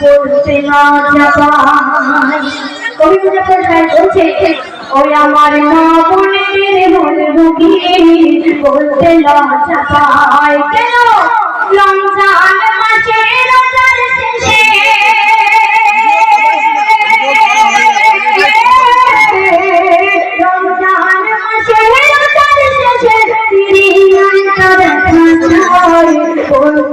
বলতে লজ্জা পাই কবি ওই আমার মা বোনের বলব কি বলতে লজ্জা পাই কেন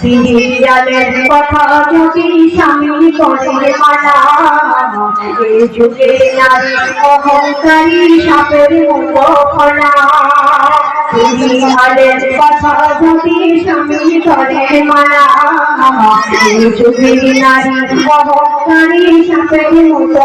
সিরিয়ালের কথা যদি স্বামী করে মানা এই যুগে নারী অহংকারী সাপের মতো সিরিয়ালের কথা যদি স্বামী করে মানা এই যুগে নারী অহংকারী সাপের মতো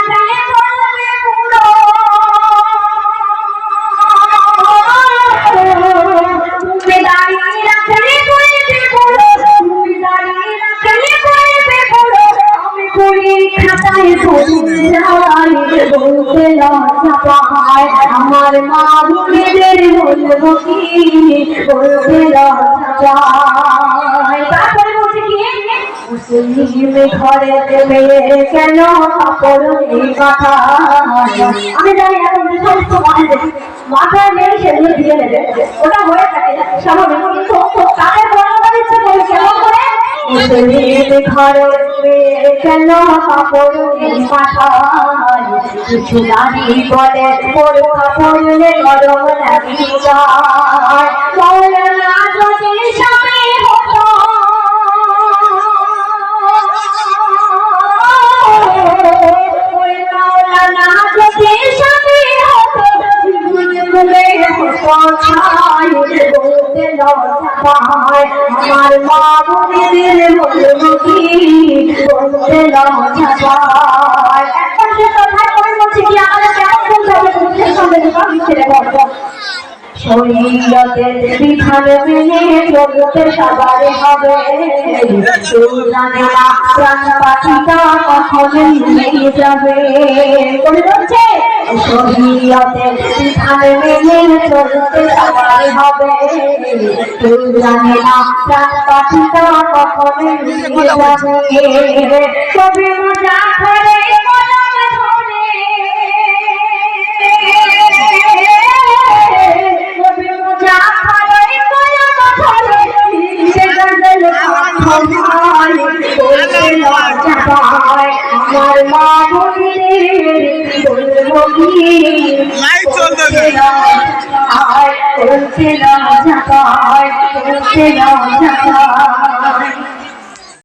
বলতে পায় আমার মা বোনেদের বলব কি বলতে আমি জানি এখন সমস্ত মায়েদের মাথায় নেই সেগুলো দিয়ে নেবে। ওটা হয়ে থাকে, স্বাভাবিক। মুসলিম ঘরে কেন কাপড় নেই কিছু নারী বলে পড়ুয়া পড়লে গরম লাগি যায় মৌলানা যদি স্বামী হতো, মৌলানা যদি স্বামী হতো জীবন হতো ছাই, বলতে লজ্জা পায়। আমার মা বোনেদের বলব কি বলতে লজ্জা পায় এখন সে কথায় করে বলছে কি আমাদের কেমন বলতে হবে বুদ্ধের সঙ্গে দোকান ছেড়ে বলব শরীয়তের বিধান মেনে চলতে সবার হবে। জানে না প্রাণ পাখিটা কখন নিয়ে যাবে। বলে বলছে শরীয়তের বিধান মেনে চলতে সবার হবে। কেউ জানে না প্রাণ পাখিটা কখন নিয়ে যাবে। কবি মজা করে মরণ খায় বলতে লজ্জা পায় আমার মা বোনের